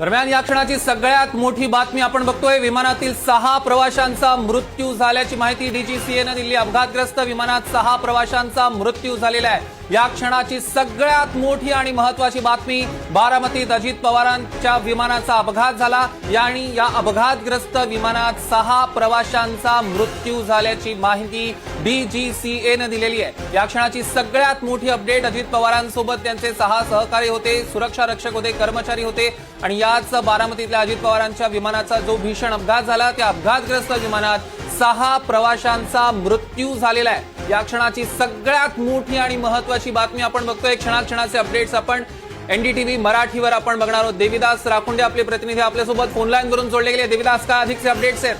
दरम्यान या क्षणाची सगळ्यात मोठी बातमी आपण बघतोय. विमानातील सहा प्रवाशांचा मृत्यू झाल्याची माहिती डीजीसीएनं दिली. अपघातग्रस्त विमानात सहा प्रवाशांचा मृत्यू झालेला आहे. या क्षणाची सगळ्यात मोठी आणि महत्वाची बातमी बारामतीत अजित पवारांच्या विमानाचा अपघात झाला. आणि या अपघातग्रस्त विमानात सहा प्रवाशांचा मृत्यू झाल्याची माहिती डीजीसीएनं दिलेली आहे. या क्षणाची सगळ्यात मोठी अपडेट अजित पवारांसोबत त्यांचे सहा सहकारी होते सुरक्षा रक्षक होते कर्मचारी होते आणि याच बारामतीतल्या अजित पवारांच्या विमानाचा जो भीषण अपघात झाला त्या अपघातग्रस्त विमानात सहा प्रवाशांचा मृत्यू झालेला आहे. या क्षणाची सगळ्यात मोठी आणि महत्वाची बातमी आपण बघतोय. क्षणा क्षणाचे अपडेट्स आपण एनडीटीव्ही मराठीवर आपण बघणार आहोत. देविदास राखुंडे आपले प्रतिनिधी आपल्यासोबत फोन लाईन वरून जोडले गेले. देविदास काय अधिकचे अपडेट्स आहेत?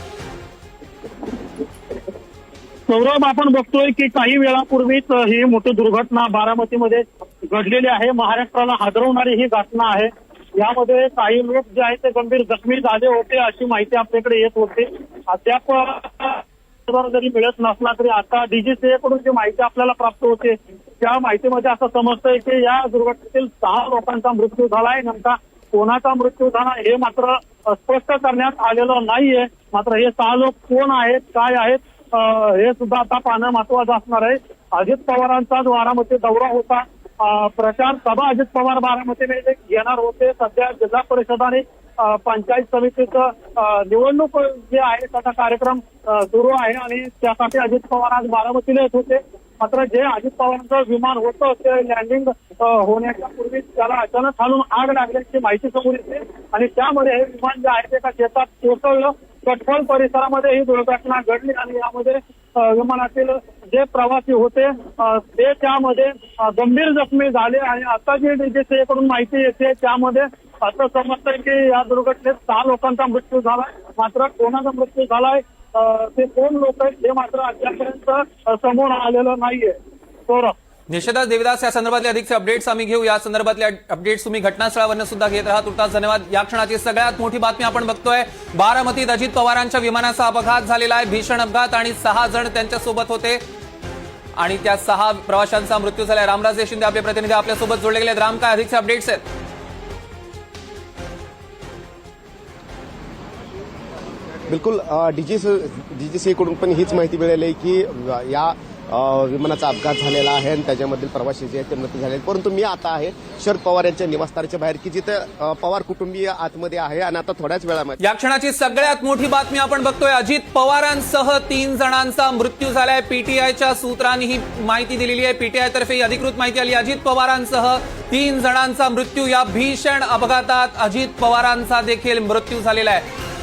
सौरभ आपण बघतोय की काही वेळापूर्वीच ही मोठी दुर्घटना बारामतीमध्ये घडलेली आहे. महाराष्ट्राला हादरवणारी ही घटना आहे. यामध्ये काही लोक जे आहेत ते गंभीर जखमी झाले होते अशी माहिती आपल्याकडे येत होती. अद्याप जरी मिळत नसला तरी आता डीजीसीएकडून जी माहिती आपल्याला प्राप्त होते त्या माहितीमध्ये असं समजतंय की या दुर्घटनेतील सहा लोकांचा मृत्यू झालाय. नेमका कोणाचा मृत्यू झाला हे मात्र स्पष्ट करण्यात आलेलं नाहीये. मात्र हे सहा लोक कोण आहेत काय आहेत हे सुद्धा आता पाहणं महत्वाचं असणार आहे. अजित पवारांचा जो बारामती दौरा होता प्रचार सभा अजित पवार बारामतीने घेणार होते. सध्या जिल्हा परिषद आणि पंचायत समितीचं निवडणूक जे आहे त्याचा कार्यक्रम सुरू आहे आणि त्यासाठी अजित पवार आज बारामतीला येत होते. मात्र जे अजित पवारांचं विमान होतं ते लँडिंग होण्याच्या पूर्वी त्याला अचानक खालून आग लागल्याची माहिती समोर येते. आणि त्यामध्ये हे विमान जे आहे ते एका शेतात कोसळलं. कटफळ परिसरामध्ये ही दुर्घटना घडली आणि यामध्ये विमानातील जे प्रवासी होते ते त्यामध्ये गंभीर जखमी झाले आणि आता जी डीजीसीएकडून माहिती येते त्यामध्ये असं समजतंय की या दुर्घटनेत सहा लोकांचा मृत्यू झालाय. मात्र कोणाचा मृत्यू झालाय ते कोण लोक आहेत हे मात्र अद्यापर्यंत समोर आलेलं नाहीये. सौरभ निश्चितच देविदास या संदर्भातले अधिकचे अपडेट्स आम्ही घेऊ. या संदर्भातले अपडेट्स तुम्ही घटनास्थळावर सुद्धा घेत राहा. तुर्तास धन्यवाद. या क्षणाची सगळ्यात मोठी बातमी आपण बघतोय. बारामतीत अजित पवारांच्या विमानाचा अपघात झालेला आहे. भीषण अपघात आणि सहा जण त्यांच्यासोबत होते. आणि त्या सहा प्रवाशांचा मृत्यू झालाय. रामराजे शिंदे आपले प्रतिनिधी आपल्यासोबत जोडले गेले आहेत. राम काय अधिकचे अपडेट्स आहेत? बिलकुल डीजीसी डीजीसीकडून पण हीच माहिती मिळाली आहे की या विमानाचा अपघात झालेला आहे आणि त्याच्यामधील प्रवासी जे आहेत ते मृत्यू झाले आहेत. परंतु मी आता आहे शरद पवार यांच्या निवासस्थानाच्या बाहेर की जिथे पवार कुटुंबीय आतमध्ये आहे आणि आता थोड्याच वेळामध्ये या क्षणाची सगळ्यात मोठी बातमी आपण बघतोय. अजित पवारांसह तीन जणांचा मृत्यू झालाय. पीटीआयच्या सूत्रांनी ही माहिती दिलेली आहे. पीटीआय तर्फे ही अधिकृत माहिती आली. अजित पवारांसह तीन जणांचा मृत्यू. या भीषण अपघातात अजित पवारांचा देखील मृत्यू झालेला आहे.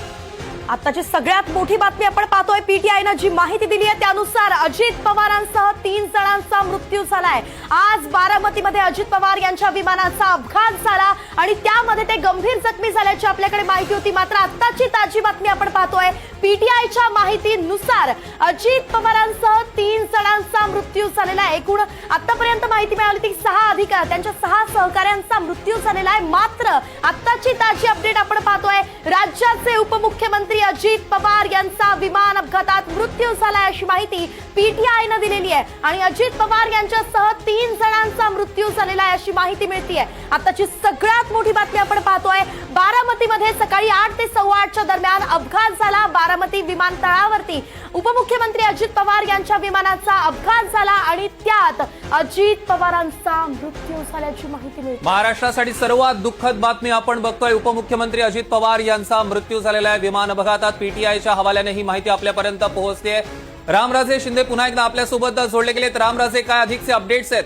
आताची सगळ्यात मोठी बातमी आपण पाहतोय. पीटीआयनं जी माहिती दिली आहे त्यानुसार अजित पवारांसह तीन जणांचा मृत्यू झालाय. आज बारामतीमध्ये अजित पवार यांच्या विमानाचा अपघात झाला आणि त्यामध्ये ते गंभीर जखमी झाल्याची आपल्याकडे माहिती होती. मात्र आत्ताची ताजी बातमी आपण पाहतोय. पीटीआयच्या माहितीनुसार अजित पवारांसह तीन जणांचा मृत्यू झालेला आहे. एकूण आतापर्यंत माहिती मिळाली ती सहा अधिकार त्यांच्या सहा सहकाऱ्यांचा मृत्यू झालेला आहे. मात्र आत्ताची ताजी अपडेट आपण पाहतोय. राज्याचे उपमुख्यमंत्री मंत्री अजित पवार यांचा विमान अपघातात मृत्यू झालाय अशी माहिती पीटीआयनं दिलेली आहे. आणि अजित पवार यांच्यासह तीन जणांचा मृत्यू झालेला आहे अशी माहिती मिळतीये. आताची सगळ्यात मोठी बातमी आपण पाहतोय. बारामतीमध्ये सकाळी आठ ते सव्वा आठच्या दरम्यान अपघात झाला बारामती विमानतळावरती. उपमुख्यमंत्री अजित पवार यांच्या विमानाचा अपघात झाला आणि त्यात अजित पवारांचा मृत्यू झाल्याची माहिती मिळते. महाराष्ट्रासाठी सर्वात दुःखद बातमी आपण बघतोय. उपमुख्यमंत्री अजित पवार यांचा मृत्यू झालेला आहे विमान अपघातात पीटीआयच्या हवाल्याने ही माहिती आपल्यापर्यंत पोहोचते रामराजे शिंदे पुन्हा एकदा आपल्यासोबत जोडले गेलेत. रामराजे काय अधिकचे अपडेट्स आहेत?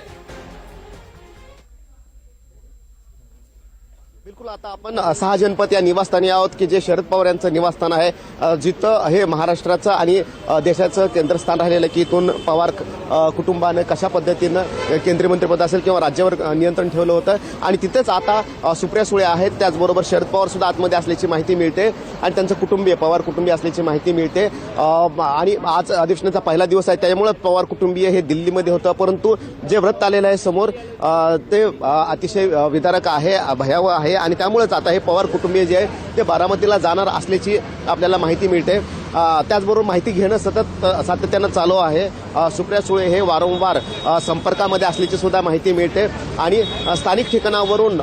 बिलकुल आता आपण सहा जनपद या निवासस्थानी आहोत की जे शरद पवार यांचं निवासस्थान आहे. जिथं हे महाराष्ट्राचं आणि देशाचं केंद्रस्थान राहिलेलं की इथून पवार कुटुंबानं कशा पद्धतीनं केंद्रीय मंत्रिपद असेल किंवा राज्यावर नियंत्रण ठेवलं होतं. आणि तिथेच आता सुप्रिया सुळे आहेत. त्याचबरोबर शरद पवार सुद्धा आतमध्ये असल्याची माहिती मिळते. आणि त्यांचं कुटुंबीय पवार कुटुंबीय असल्याची माहिती मिळते. आणि आज अधिवेशनाचा पहिला दिवस आहे. त्यामुळे पवार कुटुंबीय हे दिल्लीमध्ये होतं. परंतु जे व्रत आलेलं आहे समोर ते अतिशय विदारक आहे भयावह आहे. आणि त्यामुळेच आता हे पवार कुटुंबीय जे आहे ते बारामतीला जाणार असल्याची आपल्याला माहिती मिळते. त्याचबरोबर माहिती घेणं सतत सातत्यानं चालू आहे. सुप्रिया सुळे हे वारंवार संपर्कामध्ये असल्याची सुद्धा माहिती मिळते. आणि स्थानिक ठिकाणावरून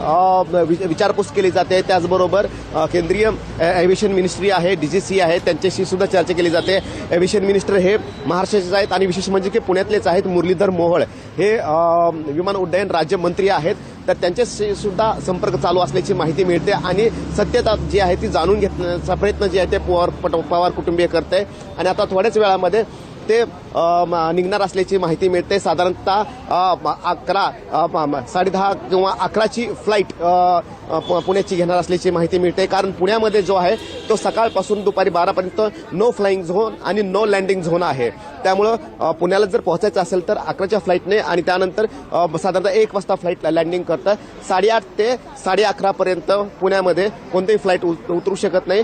वि- विचारपूस केली जाते. त्याचबरोबर केंद्रीय एव्हिएशन मिनिस्ट्री आहे डीजीसी आहे त्यांच्याशी सुद्धा चर्चा केली जाते. एव्हिएशन मिनिस्टर हे महाराष्ट्राचेच आहेत आणि विशेष म्हणजे की पुण्यातलेच आहेत मुरलीधर मोहोळ. हे विमान उड्डयन राज्यमंत्री आहेत. तर त्यांच्याशी सुद्धा संपर्क चालू असल्याची माहिती मिळते आणि सत्यता जी आहे ती जाणून घेण्याचा प्रयत्न जे आहे ते पवार पट- पवार कुटुंबीय करते आणि आता थोड्याच वेळामध्ये ते निघणार असल्याची माहिती मिळते. साधारणतः अकरा साडे दहा साडेदहा किंवा अकराची फ्लाईट प- पुण्याची घेणार असल्याची माहिती मिळते. कारण पुण्यामध्ये जो आहे तो सकाळपासून दुपारी बारापर्यंत नो फ्लाईंग झोन आणि नो लँडिंग झोन आहे. त्यामुळं पुण्याला जर पोहोचायचं असेल तर अकराच्या फ्लाईटने आणि त्यानंतर साधारणतः एक वाजता फ्लाईट लँडिंग करतं. साडेआठ ते साडे अकरापर्यंत पुण्यामध्ये कोणतीही फ्लाईट उतरू शकत नाही.